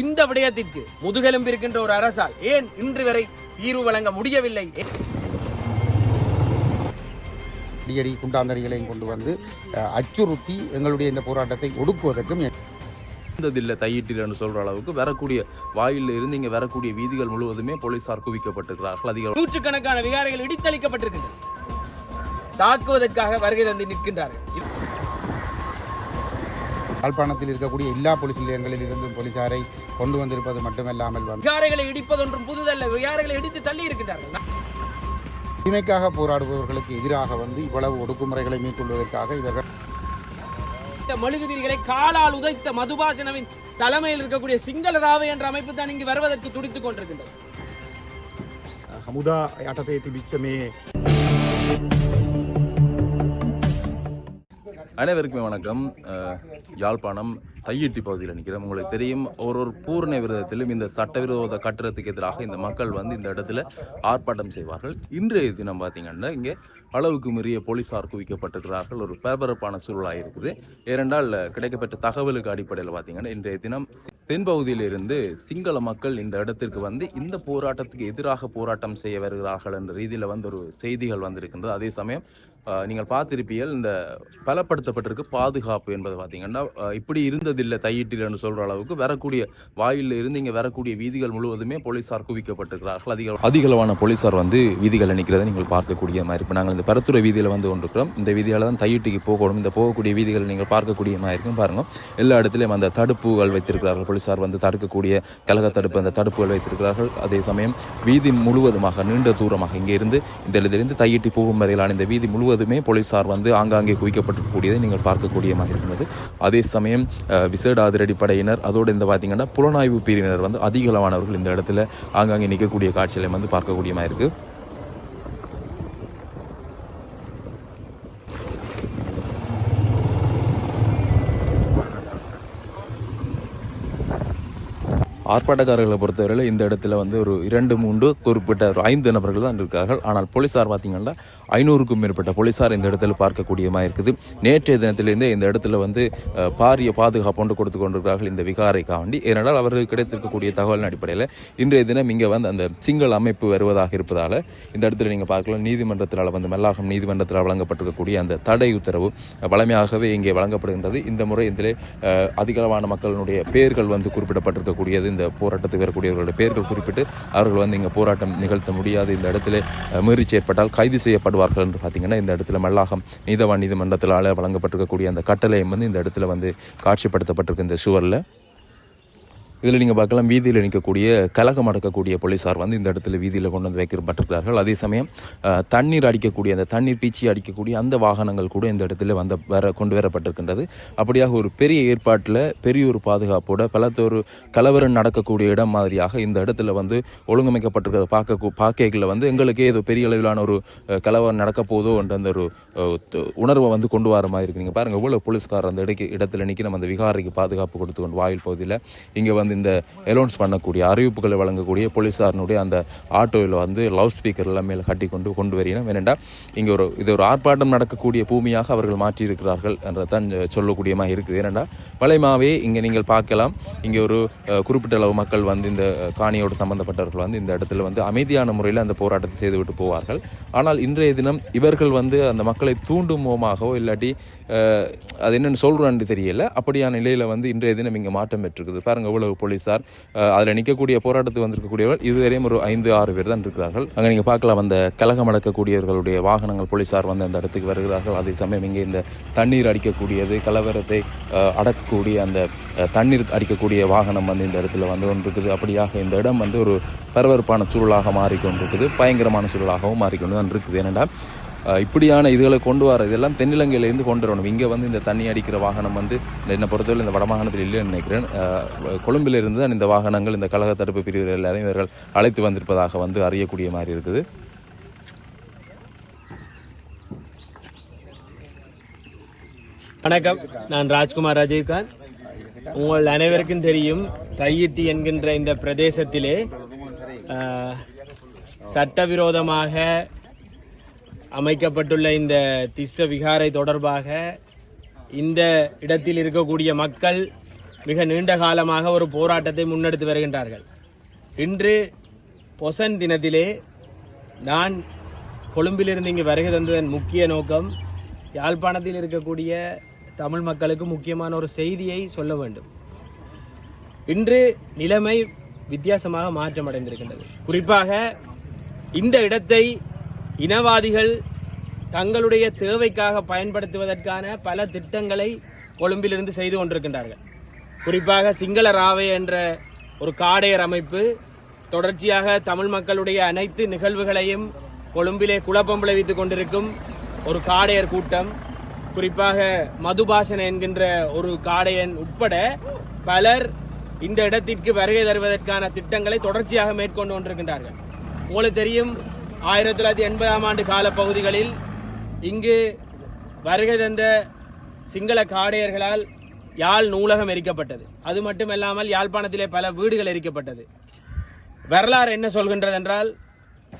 இந்த விடயத்திற்கு முதுகெலும்பு இருக்கின்ற ஒரு அரசால் ஏன் இன்று வரை தீர்வு வழங்க முடியவில்லை? அடிக்கடி குண்டாந்தடிகளையும் கொண்டு வந்து அச்சுறுத்தி எங்களுடைய இந்த போராட்டத்தை ஒடுக்குவதற்கும் இருந்ததில்லை தையிட்டில்னு சொல்ற அளவுக்கு வரக்கூடிய வாயிலில் இருந்து இங்கே வரக்கூடிய வீதிகள் முழுவதுமே போலீசார் குவிக்கப்பட்டிருக்கிறார்கள். அதிக நூற்றுக்கணக்கான விகாரைகள் இடித்தளிக்கப்பட்டிருக்கின்றன. தாக்குவதற்காக வருகை தந்து நிற்கின்றார்கள். யாழ்ப்பாணத்தில் இருக்கக்கூடிய எல்லா போலீஸ் நிலையங்களில் இருந்தும் போலீசாரை கொண்டு வந்திருப்பது மட்டுமல்லாமல் வந்து விகாரைகளை இடிப்பதொன்றும் புதுதல்ல விகாரைகளை இடித்து தள்ளி இருக்கின்றார்கள் உரிமைக்காக போராடுபவர்களுக்கு எதிராக வந்து இவ்வளவு ஒடுக்குமுறைகளை மேற்கொள்வதற்காக இவர்கள் இந்த மெழுகுதிரிகளை காலால் உதைத்த மதுபாசனவின் தலைமையில் இருக்கக்கூடிய சிங்கள ராவை என்ற அமைப்பு தான் இங்கு வருவதற்கு துடித்துக் கொண்டிருக்கின்றது හමුදා යටතේ තිබිච්ච මේ அனைவருக்குமே வணக்கம். யாழ்ப்பாணம் தையிட்டி பகுதியில் நிற்கிறோம். உங்களுக்கு தெரியும் ஒரு ஒரு பூரண விரதத்திலும் இந்த சட்டவிரோத கட்டடத்துக்கு எதிராக இந்த மக்கள் வந்து இந்த இடத்துல ஆர்ப்பாட்டம் செய்வார்கள். இன்றைய தினம் பார்த்தீங்கன்னா இங்கே அளவுக்கு மீறிய போலீசார் குவிக்கப்பட்டிருக்கிறார்கள். ஒரு பரபரப்பான சூழலாக இருக்குது. ஏனென்றால் கிடைக்கப்பட்ட தகவலுக்கு அடிப்படையில் பார்த்தீங்கன்னா இன்றைய தினம் தென்பகுதியிலிருந்து சிங்கள மக்கள் இந்த இடத்திற்கு வந்து இந்த போராட்டத்துக்கு எதிராக போராட்டம் செய்ய வருகிறார்கள் என்ற ரீதியில் வந்து ஒரு செய்திகள் வந்திருக்கின்றது. அதே சமயம் நீங்கள் பார்த்திருப்பீர்கள் இந்த பலப்படுத்தப்பட்டிருக்கு பாதுகாப்பு என்பது பார்த்தீங்கன்னா இப்படி இருந்ததில்லை தையிட்டில்னு சொல்கிற அளவுக்கு வரக்கூடிய வாயிலில் இருந்து இங்கே வரக்கூடிய வீதிகள் முழுவதுமே போலீசார் குவிக்கப்பட்டிருக்கிறார்கள். அதிக அதிகளவான போலீசார் வந்து வீதிகள் நிற்கிறதை நீங்கள் பார்க்கக்கூடிய மாதிரி இப்போ நாங்கள் இந்த பரத்துறை வீதியில் வந்து கொண்டிருக்கிறோம். இந்த வீதியால் தான் தையிட்டிக்கு போகணும். இந்த போகக்கூடிய வீதிகளை நீங்கள் பார்க்கக்கூடிய மாதிரி இருக்கும். பாருங்க எல்லா இடத்துலையும் அந்த தடுப்புகள் வைத்திருக்கிறார்கள். போலீஸார் வந்து தடுக்கக்கூடிய கழக தடுப்பு அந்த தடுப்புகள் வைத்திருக்கிறார்கள். அதே சமயம் வீதி முழுவதுமாக நீண்ட தூரமாக இங்கே இருந்து இந்த இதிலிருந்து தையிட்டி போகும் வரையிலான இந்த வீதி முழுவதும் போலீஸார் வந்து ஆங்காங்கே குவிக்கப்பட்டிருக்கக்கூடியதை நீங்கள் பார்க்கக்கூடிய மாதிரி இருந்தது. அதே சமயம் விசேட அதிரடி படையினர் அதோடு இந்த பார்த்திங்கன்னா புலனாய்வு பிரிவினர் வந்து அதிகளவானவர்கள் இந்த இடத்துல ஆங்காங்கே நிற்கக்கூடிய காட்சிகளை வந்து பார்க்கக்கூடிய மாதிரி இருக்கு. ஆர்ப்பாட்டக்காரர்களை பொறுத்தவரையில் இந்த இடத்துல வந்து ஒரு இரண்டு மூன்று குறிப்பிட்ட ஒரு ஐந்து நபர்கள் தான் இருக்கிறார்கள் ஆனால் போலீசார் பார்த்தீங்கன்னா ஐநூறுக்கும் மேற்பட்ட போலீஸார் இந்த இடத்துல பார்க்கக்கூடியமாக இருக்குது. நேற்றைய தினத்திலிருந்தே இந்த இடத்துல வந்து பாரிய பாதுகாப்போன்று கொடுத்து கொண்டிருக்கிறார்கள் இந்த விகாரை காவண்டி ஏனென்றால் அவர்களுக்கு கிடைத்திருக்கக்கூடிய தகவலின் அடிப்படையில் இன்றைய தினம் இங்கே வந்து அந்த சிங்கள அமைப்பு வருவதாக இருப்பதால் இந்த இடத்துல நீங்கள் பார்க்கலாம். நீதிமன்றத்தினால் வந்து மல்லாகம் நீதிமன்றத்தில் வழங்கப்பட்டிருக்கக்கூடிய அந்த தடை உத்தரவு வழமையாகவே இங்கே வழங்கப்படுகின்றது. இந்த முறை இதில் அதிகளவான மக்களினுடைய பெயர்கள் வந்து குறிப்பிடப்பட்டிருக்கக்கூடியது. இந்த போராட்டத்துக்கு வரக்கூடியவர்களுடைய பெயர்கள் குறிப்பிட்டு அவர்கள் வந்து இங்கே போராட்டம் நிகழ்த்த முடியாது. இந்த இடத்துல முயற்சி ஏற்பட்டால் கைது செய்யப்படுவார்கள் என்று பார்த்தீங்கன்னா இந்த இடத்துல மல்லாகம் நீதவான் நீதிமன்றத்தினால் வழங்கப்பட்டிருக்கக்கூடிய அந்த கட்டளையும் வந்து இந்த இடத்துல வந்து காட்சிப்படுத்தப்பட்டிருக்கு இந்த சுவரில். இதில் நீங்கள் பார்க்கலாம் வீதியில் நிற்கக்கூடிய கலகம் அடக்கக்கூடிய போலீசார் வந்து இந்த இடத்துல வீதியில் கொண்டு வந்து வைக்கப்பட்டிருக்கிறார்கள். அதே சமயம் தண்ணீர் அடிக்கக்கூடிய அந்த தண்ணீர் பீச்சி அடிக்கக்கூடிய அந்த வாகனங்கள் கூட இந்த இடத்துல வந்த வர கொண்டு வரப்பட்டிருக்கின்றது. அப்படியாக ஒரு பெரிய ஏற்பாட்டில் பெரிய ஒரு பாதுகாப்போட பலத்த ஒரு கலவரம் நடக்கக்கூடிய இடம் மாதிரியாக இந்த இடத்துல வந்து ஒழுங்கமைக்கப்பட்டிருக்கிறத. பார்க்க பார்க்கைகளில் வந்து எங்களுக்கே ஏதோ பெரிய அளவிலான ஒரு கலவரம் நடக்க போதோ என்ற அந்த ஒரு உணர்வை வந்து கொண்டு வர மாதிரி இருக்கு. நீங்கள் பாருங்கள் எவ்வளோ போலீஸ்கார் அந்த இடக்கு இடத்துல நிற்கி நம்ம அந்த விகாரைக்கு பாதுகாப்பு கொடுத்து கொண்டு வாயில் பகுதியில் இங்கே வந்து இந்த அலௌன்ஸ் பண்ணக்கூடிய அறிவிப்புகளை வழங்கக்கூடிய போலீஸாரனுடைய அந்த ஆட்டோவில் வந்து லவுட் ஸ்பீக்கர் எல்லாமே மேலே கட்டி கொண்டு கொண்டு வரணும் ஏனென்றால் இங்கே ஒரு இது ஒரு ஆர்ப்பாட்டம் நடக்கக்கூடிய பூமியாக அவர்கள் மாற்றியிருக்கிறார்கள் என்றதான் சொல்லக்கூடியமாக இருக்குது. ஏனெண்டா வளைமாவே இங்கே நீங்கள் பார்க்கலாம். இங்கே ஒரு குறிப்பிட்ட அளவு மக்கள் வந்து இந்த காணியோடு சம்மந்தப்பட்டவர்கள் வந்து இந்த இடத்துல வந்து அமைதியான முறையில் அந்த போராட்டத்தை செய்துவிட்டு போவார்கள். ஆனால் இன்றைய தினம் இவர்கள் வந்து அந்த மக்களை தூண்டும் மூலமாகவோ இல்லாட்டி அது என்னென்னு சொல்கிறான்னு தெரியல. அப்படியான நிலையில் வந்து இன்றைய தினம் இங்கே மாற்றம் பெற்றிருக்குது. பாருங்க இவ்வளவு போலீஸார் அதில் நிற்கக்கூடிய போராட்டத்துக்கு வந்திருக்கக்கூடியவர்கள் இதுவரையும் ஒரு ஐந்து ஆறு பேர் தான் இருக்கிறார்கள். அங்கே நீங்கள் பார்க்கலாம் அந்த கழகம் அடக்கக்கூடியவர்களுடைய வாகனங்கள் போலீஸார் வந்து அந்த இடத்துக்கு வருகிறார்கள். அதே சமயம் இங்கே இந்த தண்ணீர் அடிக்கக்கூடியது கலவரத்தை அடக்கக்கூடிய அந்த தண்ணீர் அடிக்கக்கூடிய வாகனம் வந்து இந்த இடத்துல வந்து கொண்டிருக்குது. அப்படியாக இந்த இடம் வந்து ஒரு பரபரப்பான சூழலாக மாறிக்கொண்டிருக்குது. பயங்கரமான சூழலாகவும் மாறிக்கொண்டு தான் இருக்குது. ஏனென்றால் இப்படியான இதுகளை கொண்டு வர இதெல்லாம் தென்னிலங்கையிலேருந்து கொண்டு வரணும். இங்கே வந்து இந்த தண்ணி அடிக்கிற வாகனம் வந்து என்னை பொறுத்தவரை இந்த வடமாகாணத்தில் இல்லைன்னு நினைக்கிறேன். கொழும்பிலிருந்து தான் இந்த வாகனங்கள் இந்த கழக தடுப்பு பிரிவு எல்லாரையும் இவர்கள் அழைத்து வந்திருப்பதாக வந்து அறியக்கூடிய மாதிரி இருக்குது. வணக்கம். நான் ராஜ்குமார் அஜய்காந்த் உங்கள் அனைவருக்கும் தெரியும் தையிட்டி என்கின்ற இந்த பிரதேசத்திலே ஆஹ், சட்டவிரோதமாக அமைக்கப்பட்டுள்ள இந்த திஸ்ஸ விகாரை தொடர்பாக இந்த இடத்தில் இருக்கக்கூடிய மக்கள் மிக நீண்ட காலமாக ஒரு போராட்டத்தை முன்னெடுத்து வருகின்றார்கள். இன்று பொசன் தினத்திலே நான் கொழும்பிலிருந்து இங்கு வருகை தந்ததன் முக்கிய நோக்கம் யாழ்ப்பாணத்தில் இருக்கக்கூடிய தமிழ் மக்களுக்கு முக்கியமான ஒரு செய்தியை சொல்ல வேண்டும். இன்று நிலைமை வித்தியாசமாக மாற்றமடைந்திருக்கின்றது. குறிப்பாக இந்த இடத்தை இனவாதிகள் தங்களுடைய தேவைக்காக பயன்படுத்துவதற்கான பல திட்டங்களை கொழும்பிலிருந்து செய்து கொண்டிருக்கின்றார்கள். குறிப்பாக சிங்கள ராவை என்ற ஒரு காடையர் அமைப்பு தொடர்ச்சியாக தமிழ் மக்களுடைய அனைத்து நிகழ்வுகளையும் கொழும்பிலே குழப்பம் விளைவித்துக் கொண்டிருக்கும் ஒரு காடையர் கூட்டம் குறிப்பாக மதுபாஷன் என்கின்ற ஒரு காடையன் உட்பட பலர் இந்த இடத்திற்கு வருகை தருவதற்கான திட்டங்களை தொடர்ச்சியாக மேற்கொண்டு கொண்டிருக்கின்றார்கள். உங்களுக்கு தெரியும் ஆயிரத்தி தொள்ளாயிரத்தி எண்பதாம் ஆண்டு கால பகுதிகளில் இங்கு வருகை தந்த சிங்கள காடையர்களால் யாழ் நூலகம் எரிக்கப்பட்டது. அது மட்டுமல்லாமல் யாழ்ப்பாணத்திலே பல வீடுகள் எரிக்கப்பட்டது. வரலாறு என்ன சொல்கின்றது என்றால்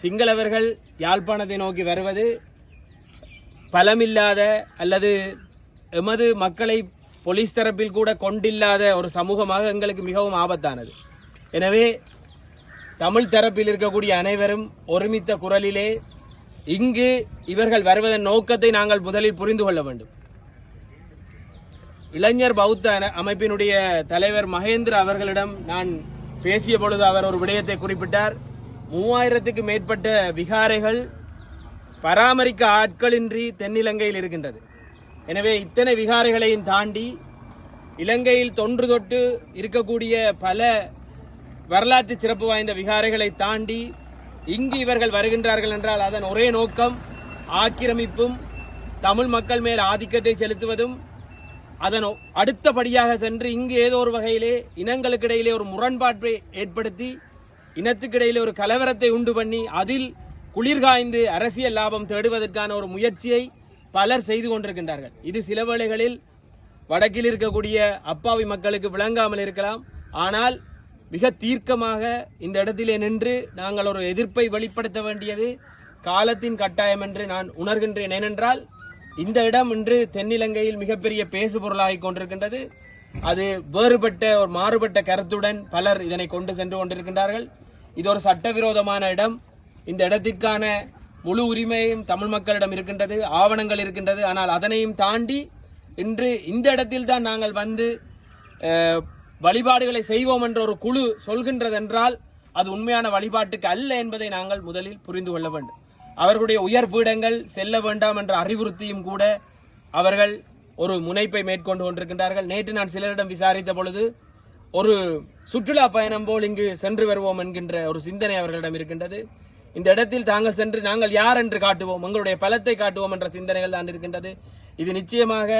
சிங்களவர்கள் யாழ்ப்பாணத்தை நோக்கி வருவது பலமில்லாத அல்லது எமது மக்களை போலீஸ் தரப்பில் கூட கொண்டில்லாத ஒரு சமூகமாக எங்களுக்கு மிகவும் ஆபத்தானது. எனவே தமிழ் தரப்பில் இருக்கக்கூடிய அனைவரும் ஒருமித்த குரலிலே இங்கு இவர்கள் வருவதன் நோக்கத்தை நாங்கள் முதலில் புரிந்து கொள்ள வேண்டும். இளைஞர் பௌத்த அமைப்பினுடைய தலைவர் மகேந்திர அவர்களிடம் நான் பேசிய பொழுது அவர் ஒரு விடயத்தை குறிப்பிட்டார். மூவாயிரத்துக்கு மேற்பட்ட விகாரைகள் பராமரிக்க ஆட்களின்றி தென்னிலங்கையில் இருக்கின்றது. எனவே இத்தனை விகாரைகளையும் தாண்டி இலங்கையில் தொன்று தொட்டு இருக்கக்கூடிய பல வரலாற்று சிறப்பு வாய்ந்த விகாரைகளை தாண்டி இங்கு இவர்கள் வருகின்றார்கள் என்றால் அதன் ஒரே நோக்கம் ஆக்கிரமிப்பும் தமிழ் மக்கள் மேல் ஆதிக்கத்தை செலுத்துவதும் அதன் அடுத்தபடியாக சென்று இங்கு ஏதோ ஒரு வகையிலே இனங்களுக்கு இடையிலே ஒரு முரண்பாட்டை ஏற்படுத்தி இனத்துக்கிடையிலே ஒரு கலவரத்தை உண்டு பண்ணி அதில் குளிர்காய்ந்து அரசியல் லாபம் தேடுவதற்கான ஒரு முயற்சியை பலர் செய்து கொண்டிருக்கின்றார்கள். இது சில வேளைகளில் வடக்கில் இருக்கக்கூடிய அப்பாவி மக்களுக்கு விளங்காமல் இருக்கலாம். ஆனால் மிக தீர்க்கமாக இந்த இடத்திலே நின்று நாங்கள் ஒரு எதிர்ப்பை வெளிப்படுத்த வேண்டியது காலத்தின் கட்டாயம் என்று நான் உணர்கின்றேன். ஏனென்றால் இந்த இடம் இன்று தென்னிலங்கையில் மிகப்பெரிய பேசுபொருளாகி கொண்டிருக்கின்றது. அது வேறுபட்ட ஒரு மாறுபட்ட கருத்துடன் பலர் இதனை கொண்டு சென்று கொண்டிருக்கின்றார்கள். இது ஒரு சட்டவிரோதமான இடம். இந்த இடத்திற்கான முழு உரிமையும் தமிழ் மக்களிடம் இருக்கின்றது ஆவணங்கள் இருக்கின்றது. ஆனால் அதனையும் தாண்டி இன்று இந்த இடத்தில் தான் நாங்கள் வந்து வழிபாடுகளை செய்வோம் என்ற ஒரு குழு சொல்கின்றதென்றால் அது உண்மையான வழிபாட்டுக்கு அல்ல என்பதை நாங்கள் முதலில் புரிந்து கொள்ள வேண்டும். அவர்களுடைய உயர் பீடங்கள் செல்ல வேண்டாம் என்ற அறிவுறுத்தியும் கூட அவர்கள் ஒரு முனைப்பை மேற்கொண்டு கொண்டிருக்கின்றார்கள். நேற்று நான் சிலரிடம் விசாரித்த பொழுது ஒரு சுற்றுலா பயணம் போல் இங்கு சென்று வருவோம் என்கின்ற ஒரு சிந்தனை அவர்களிடம் இருக்கின்றது. இந்த இடத்தில் தாங்கள் சென்று நாங்கள் யார் என்று காட்டுவோம் எங்களுடைய பலத்தை காட்டுவோம் என்ற சிந்தனைகள் தான் இருக்கின்றது. இது நிச்சயமாக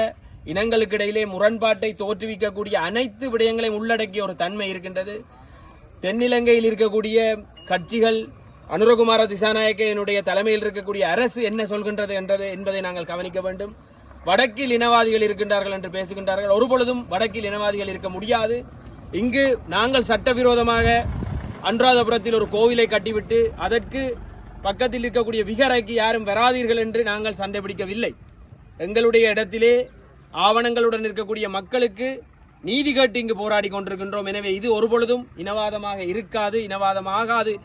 இனங்களுக்கு இடையிலே முரண்பாட்டை தோற்றுவிக்கக்கூடிய அனைத்து விடயங்களையும் உள்ளடக்கிய ஒரு தன்மை இருக்கின்றது. தென்னிலங்கையில் இருக்கக்கூடிய கட்சிகள் அனுரகுமார திசாநாயக்கையினுடைய தலைமையில் இருக்கக்கூடிய அரசு என்ன சொல்கின்றது என்றது என்பதை நாங்கள் கவனிக்க வேண்டும். வடக்கில் இனவாதிகள் இருக்கின்றார்கள் என்று பேசுகின்றார்கள். ஒருபொழுதும் வடக்கில் இனவாதிகள் இருக்க முடியாது. இங்கு நாங்கள் சட்டவிரோதமாக அன்றாதபுரத்தில் ஒரு கோவிலை கட்டிவிட்டு அதற்கு பக்கத்தில் இருக்கக்கூடிய விகரைக்கு யாரும் வராதீர்கள் என்று நாங்கள் சண்டை பிடிக்கவில்லை. எங்களுடைய இடத்திலே ஆவணங்களுடன் இருக்கக்கூடிய மக்களுக்கு நீதி கேட்டு இங்கு போராடி கொண்டிருக்கின்றோம். எனவே இது ஒருபொழுதும் இனவாதமாக இருக்காது இனவாதமாகாது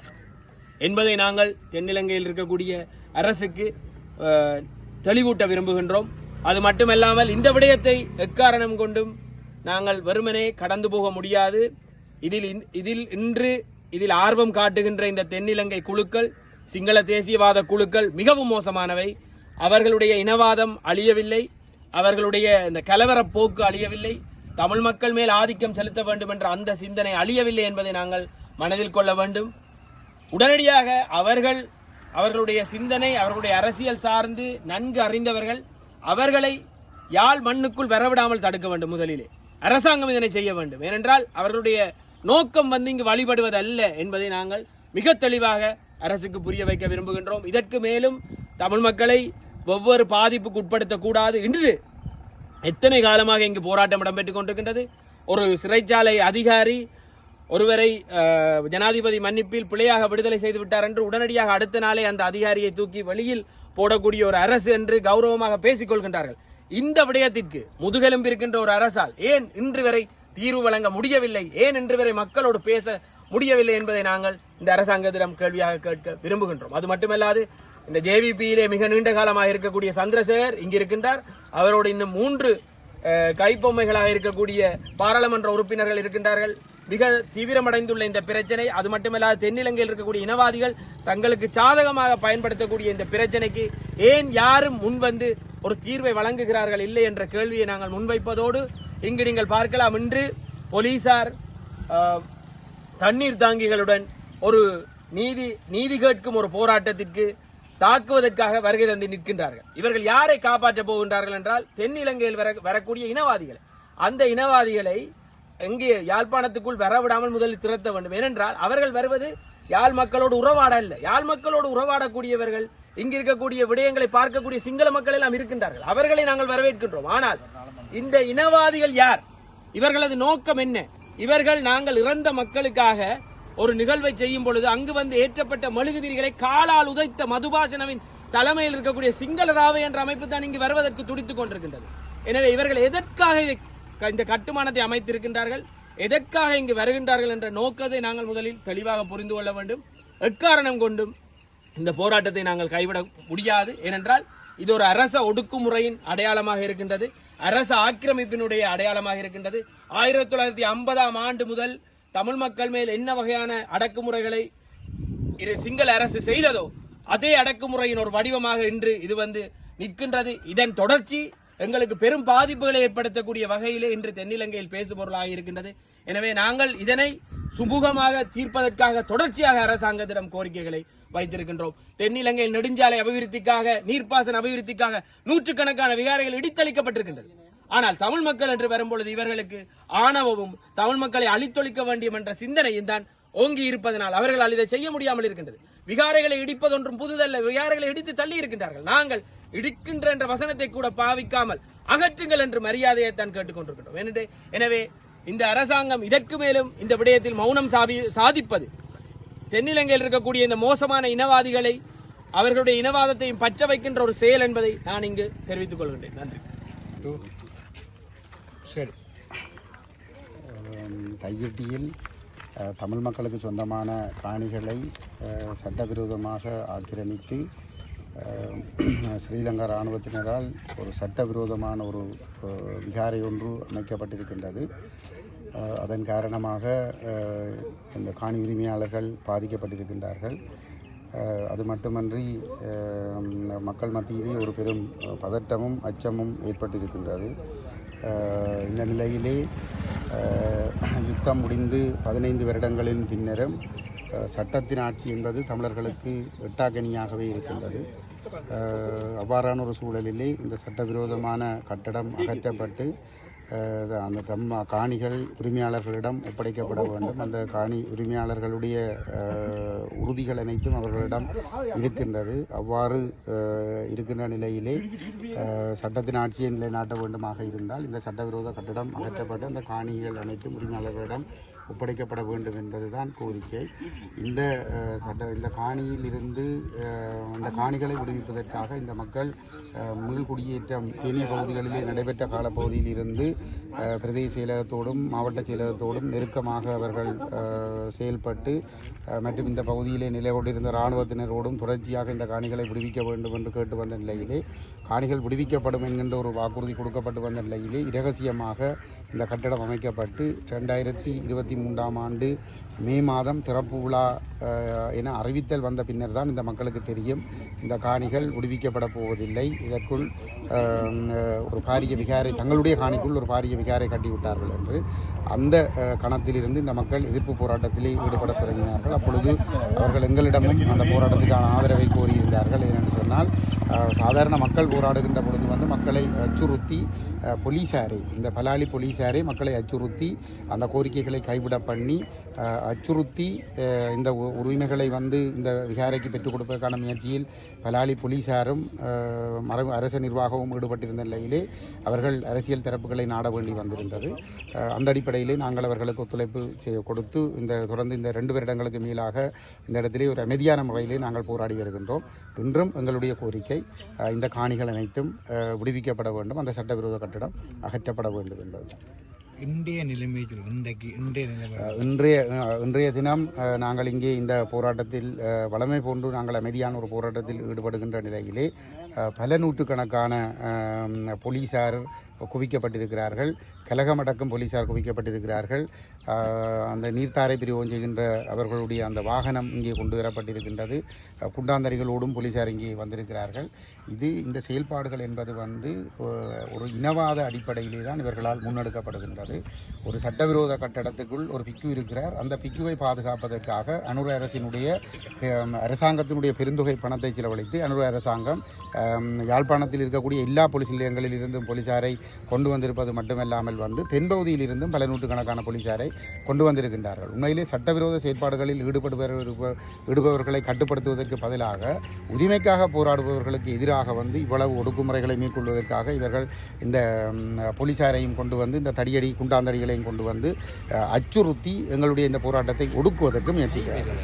என்பதை நாங்கள் தென்னிலங்கையில் இருக்கக்கூடிய அரசுக்கு தெளிவூட்ட விரும்புகின்றோம். அது மட்டுமல்லாமல் இந்த விடயத்தை எக்காரணம் கொண்டும் நாங்கள் வெறுமனே கடந்து போக முடியாது. இதில் இன்- இதில் இன்று இதில் ஆர்வம் காட்டுகின்ற இந்த தென்னிலங்கை குழுக்கள் சிங்கள தேசியவாத குழுக்கள் மிகவும் மோசமானவை. அவர்களுடைய இனவாதம் அழியவில்லை. அவர்களுடைய இந்த கலவர போக்கு அழியவில்லை. தமிழ் மக்கள் மேல் ஆதிக்கம் செலுத்த வேண்டும் என்ற அந்த சிந்தனை அழியவில்லை என்பதை நாங்கள் மனதில் கொள்ள வேண்டும். உடனடியாக அவர்கள் அவர்களுடைய சிந்தனை அவர்களுடைய அரசியல் சார்ந்து நன்கு அறிந்தவர்கள் அவர்களை யாழ் மண்ணுக்குள் வரவிடாமல் தடுக்க வேண்டும் முதலிலே. அரசாங்கம் இதனை செய்ய வேண்டும். ஏனென்றால் அவர்களுடைய நோக்கம் வந்து இங்கு வழிபடுவதல்ல என்பதை நாங்கள் மிக தெளிவாக அரசுக்கு புரிய வைக்க விரும்புகின்றோம். இதற்கு மேலும் தமிழ் மக்களை ஒவ்வொரு பாதிப்புக்கு உட்படுத்தக்கூடாது என்று எத்தனை காலமாக இங்கு போராட்டம் இடம்பெற்றுக் கொண்டிருக்கின்றது? ஒரு சிறைச்சாலை அதிகாரி ஒருவரை ஜனாதிபதி மன்னிப்பில் பிழையாக விடுதலை செய்து விட்டார் என்று உடனடியாக அடுத்த நாளே அந்த அதிகாரியை தூக்கி வெளியில் போடக்கூடிய ஒரு அரசு என்று கௌரவமாக பேசிக் கொள்கின்றார்கள். இந்த விடயத்திற்கு முதுகெலும்பு இருக்கின்ற ஒரு அரசால் ஏன் இன்று வரை தீர்வு வழங்க முடியவில்லை? ஏன் இன்று வரை மக்களோடு பேச முடியவில்லை என்பதை நாங்கள் இந்த அரசாங்கத்திடம் கேள்வியாக கேட்க விரும்புகின்றோம். அது மட்டுமல்லாது இந்த ஜேவிபியிலே மிக நீண்ட காலமாக இருக்கக்கூடிய சந்திரசேகர் இங்கு இருக்கின்றார். அவரோடு இன்னும் மூன்று கைப்பொம்மைகளாக இருக்கக்கூடிய பாராளுமன்ற உறுப்பினர்கள் இருக்கின்றார்கள். மிக தீவிரமடைந்துள்ள இந்த பிரச்சனை அது மட்டுமல்லாது தென்னிலங்கையில் இருக்கக்கூடிய இனவாதிகள் தங்களுக்கு சாதகமாக பயன்படுத்தக்கூடிய இந்த பிரச்சனைக்கு ஏன் யாரும் முன்வந்து ஒரு தீர்வை வழங்குகிறார்கள் இல்லை என்ற கேள்வியை நாங்கள் முன்வைப்பதோடு இங்கு நீங்கள் பார்க்கலாம். இன்று போலீசார் தண்ணீர் தாங்கிகளுடன் ஒரு நீதி நீதி கேட்கும் ஒரு போராட்டத்திற்கு தாக்குவதற்காக வருகை தந்து நிற்கின்றார்கள். இவர்கள் யாரை காப்பாற்றப் போகின்றார்கள் என்றால் தென்னிலங்கையில் வர வரக்கூடிய இனவாதிகள். அந்த இனவாதிகளை எங்கே யாழ்ப்பாணத்துக்குள் வரவிடாமல் முதலில் திரத்த வேண்டும். ஏனென்றால் அவர்கள் வருவது யாழ் மக்களோடு உறவாட இல்லை யாழ் மக்களோடு உறவாடக்கூடியவர்கள் இங்கு இருக்கக்கூடிய விடயங்களை பார்க்கக்கூடிய சிங்கள மக்கள் எல்லாம் இருக்கின்றார்கள். அவர்களை நாங்கள் வரவேற்கின்றோம். ஆனால் இந்த இனவாதிகள் யார்? இவர்களது நோக்கம் என்ன? இவர்கள் நாங்கள் இறந்த மக்களுக்காக ஒரு நிகழ்வை செய்யும் பொழுது அங்கு வந்து ஏற்றப்பட்ட மெழுகுதிரிகளை காலால் உதைத்த மதுபாசனவின் தலைமையில் இருக்கக்கூடிய சிங்கள ராவை என்ற அமைப்பு தான் இங்கு வருவதற்கு துடித்துக் கொண்டிருக்கின்றது. எனவே இவர்கள் எதற்காக இந்த கட்டுமானத்தை அமைத்திருக்கின்றார்கள்? எதற்காக இங்கு வருகின்றார்கள் என்ற நோக்கத்தை நாங்கள் முதலில் தெளிவாக புரிந்து கொள்ள வேண்டும். எக்காரணம் கொண்டும் இந்த போராட்டத்தை நாங்கள் கைவிட முடியாது. ஏனென்றால் இது ஒரு அரச ஒடுக்குமுறையின் அடையாளமாக இருக்கின்றது. அரச ஆக்கிரமிப்பினுடைய அடையாளமாக இருக்கின்றது. ஆயிரத்தி தொள்ளாயிரத்தி ஐம்பதாம் ஆண்டு முதல் தமிழ் மக்கள் மேல் என்ன வகையான அடக்குமுறைகளை சிங்கள அரசு செய்ததோ அதே அடக்குமுறையின் ஒரு வடிவமாக இன்று இது வந்து நிற்கின்றது. இதன் தொடர்ச்சி எங்களுக்கு பெரும் பாதிப்புகளை ஏற்படுத்தக்கூடிய வகையிலே இன்று தென்னிலங்கையில் பேசுபொருளாக இருக்கின்றது. எனவே நாங்கள் இதனை சுமூகமாக தீர்ப்பதற்காக தொடர்ச்சியாக அரசாங்கத்திடம் கோரிக்கைகளை வைத்திருக்கின்றோம். தென்னிலங்கையில் நெடுஞ்சாலை அபிவிருத்திக்காக நீர்ப்பாசன அபிவிருத்திக்காக நூற்றுக்கணக்கான விகாரைகள் இடித்தளிக்கப்பட்டிருக்கின்றது. ஆனால் தமிழ் மக்கள் என்று வரும்பொழுது இவர்களுக்கு ஆணவமும் தமிழ் மக்களை அழித்தொழிக்க வேண்டும் என்ற சிந்தனையும் தான் ஓங்கி இருப்பதனால் அவர்களால் இதை செய்ய முடியாமல் இருக்கின்றது. விகாரைகளை இடிப்பதொன்றும் புதுதல்ல. விகாரைகளை இடித்து தள்ளி இருக்கின்றார்கள். நாங்கள் இடிக்கின்ற என்ற வசனத்தை கூட பாவிக்காமல் அகற்றுங்கள் என்று மரியாதையை தான் கேட்டுக்கொண்டிருக்கின்றோம் எனவே எனவே இந்த அரசாங்கம் இதற்கு மேலும் இந்த விடயத்தில் மௌனம் சாபி சாதிப்பது தென்னிலங்கையில் இருக்கக்கூடிய இந்த மோசமான இனவாதிகளை அவர்களுடைய இனவாதத்தையும் பற்ற வைக்கின்ற ஒரு செயல் என்பதை நான் இங்கு தெரிவித்துக் கொள்கின்றேன். நன்றி. அஹ், தமிழ் மக்களுக்கு சொந்தமான காணிகளை சட்டவிரோதமாக ஆக்கிரமித்து ஸ்ரீலங்கா இராணுவத்தினரால் ஒரு சட்டவிரோதமான ஒரு விகாரை ஒன்று அமைக்கப்பட்டிருக்கின்றது. அதன் காரணமாக இந்த காணி உரிமையாளர்கள் பாதிக்கப்பட்டிருக்கின்றார்கள். அது மட்டுமன்றி மக்கள் மத்தியிலே ஒரு பெரும் பதட்டமும் அச்சமும் ஏற்பட்டிருக்கின்றது. இந்த நிலையிலே யுத்தம் முடிந்து பதினைந்து வருடங்களின் பின்னரும் சட்டத்தின் ஆட்சி என்பது தமிழர்களுக்கு எட்டாக்கனியாகவே இருக்கின்றது. அவ்வாறான ஒரு சூழலிலே இந்த சட்டவிரோதமான கட்டடம் அகற்றப்பட்டு அந்த தம் காணிகள் உரிமையாளர்களிடம் ஒப்படைக்கப்பட வேண்டும். அந்த காணி உரிமையாளர்களுடைய உறுதிகள் அனைத்தும் அவர்களிடம் இருக்கின்றது. அவ்வாறு இருக்கின்ற நிலையிலே சட்டத்தின் ஆட்சியை நிலைநாட்ட வேண்டுமாக இருந்தால் இந்த சட்டவிரோத கட்டடம் அகற்றப்பட்டு அந்த காணிகள் அனைத்தும் உரிமையாளர்களிடம் ஒப்படைக்கப்பட வேண்டும் என்பதுதான் கோரிக்கை. இந்த சட்ட இந்த காணியில் இருந்து அந்த காணிகளை விடுவிப்பதற்காக இந்த மக்கள் அஹ், மீள் குடியேற்றம் ஏனைய பகுதிகளிலே நடைபெற்ற காலப்பகுதியில் இருந்து பிரதேச செயலகத்தோடும் மாவட்ட செயலகத்தோடும் நெருக்கமாக அவர்கள் செயல்பட்டு மற்றும் இந்த பகுதியிலே நிலை கொண்டிருந்த இராணுவத்தினரோடும் தொடர்ச்சியாக இந்த காணிகளை விடுவிக்க வேண்டும் என்று கேட்டு வந்த நிலையிலே காணிகள் விடுவிக்கப்படும் என்கின்ற ஒரு வாக்குறுதி கொடுக்கப்பட்டு வந்த நிலையிலே இரகசியமாக இந்த கட்டடம் அமைக்கப்பட்டு ரெண்டாயிரத்தி இருபத்தி மூன்றாம் ஆண்டு மே மாதம் திறப்பு விழா என அறிவித்தல் வந்த பின்னர் தான் இந்த மக்களுக்கு தெரியும். இந்த காணிகள் விடுவிக்கப்பட போவதில்லை. இதற்குள் ஒரு பாரிய விகாரை தங்களுடைய காணிக்குள் ஒரு பாரிய விகாரை கட்டிவிட்டார்கள் என்று. அந்த கணத்திலிருந்து இந்த மக்கள் எதிர்ப்பு போராட்டத்திலே ஈடுபட தொடங்கினார்கள். அப்பொழுது அவர்கள் எங்களிடமும் அந்த போராட்டத்துக்கான ஆதரவை கோரியிருந்தார்கள். ஏனென்று சொன்னால் சாதாரண மக்கள் போராடுகின்ற பொழுது வந்து மக்களை அச்சுறுத்தி அஹ், போலீசாரை இந்த பலாலி போலீசாரை மக்களை அச்சுறுத்தி அந்த கோரிக்கைகளை கைவிட பண்ணி அச்சுறுத்தி இந்த உரிமைகளை வந்து இந்த விகாரைக்கு பெற்றுக் கொடுப்பதற்கான முயற்சியில் பலாலி போலீசாரும் மரபு மர அரச நிர்வாகமும் ஈடுபட்டிருந்த நிலையிலே அவர்கள் அரசியல் தரப்புகளை நாட வேண்டி வந்திருந்தது. அந்த அடிப்படையிலே நாங்கள் அவர்களுக்கு ஒத்துழைப்பு செய்ய கொடுத்து இந்த தொடர்ந்து இந்த ரெண்டு வருடங்களுக்கு மேலாக இந்த இடத்திலே ஒரு அமைதியான முறையிலே நாங்கள் போராடி வருகின்றோம். இன்றும் எங்களுடைய கோரிக்கை இந்த காணிகள் அனைத்தும் விடுவிக்கப்பட வேண்டும். அந்த சட்டவிரோத கட்டடம் அகற்றப்பட வேண்டும் என்பது இந்திய நிலைமை சொல்லு. இன்றைக்கு இன்றைய நிலைமை இன்றைய இன்றைய தினம் நாங்கள் இங்கே இந்த போராட்டத்தில் வளமை போன்று நாங்கள் அமைதியான ஒரு போராட்டத்தில் ஈடுபடுகின்ற நிலையிலே பல நூற்றுக்கணக்கான அஹ், போலீசார் குவிக்கப்பட்டிருக்கிறார்கள் கலகமடக்கும் போலீசார் குவிக்கப்பட்டிருக்கிறார்கள் அந்த நீர்த்தாரை பிரிவம் செய்கின்ற அவர்களுடைய அந்த வாகனம் இங்கே கொண்டு வரப்பட்டிருக்கின்றது. குண்டாந்தரிகளோடும் போலீசார் இங்கே வந்திருக்கிறார்கள். இது இந்த செயல்பாடுகள் என்பது வந்து ஒரு இனவாத அடிப்படையிலே தான் இவர்களால் முன்னெடுக்கப்படுகின்றது. ஒரு சட்டவிரோத கட்டடத்துக்குள் ஒரு பிக்கு இருக்கிறார். அந்த பிக்குவை பாதுகாப்பதற்காக அனுர அரசினுடைய அரசாங்கத்தினுடைய பெருந்தொகை பணத்தை செலவழித்து அனுர அரசாங்கம் யாழ்ப்பாணத்தில் இருக்கக்கூடிய எல்லா போலீஸ் நிலையங்களில் இருந்தும் போலீசாரை கொண்டு வந்திருப்பது மட்டுமல்லாமல் வந்து தென்பகுதியில் இருந்தும் பல நூற்றுக்கணக்கான போலீசாரை கொண்டு வந்திருக்கின்றார்கள். உண்மையிலே சட்டவிரோத செயற்பாடுகளில் ஈடுபடுபவர் ஈடுபவர்களை கட்டுப்படுத்துவதற்கு பதிலாக உரிமைக்காக போராடுபவர்களுக்கு எதிராக வந்து இவ்வளவு ஒடுக்குமுறைகளை மேற்கொள்வதற்காக இவர்கள் இந்த போலீசாரையும் கொண்டு வந்து இந்த தடியடி குண்டாந்தடிகளையும் கொண்டு வந்து அச்சுறுத்தி எங்களுடைய இந்த போராட்டத்தை ஒடுக்குவதற்கு முயற்சிக்கிறார்கள்.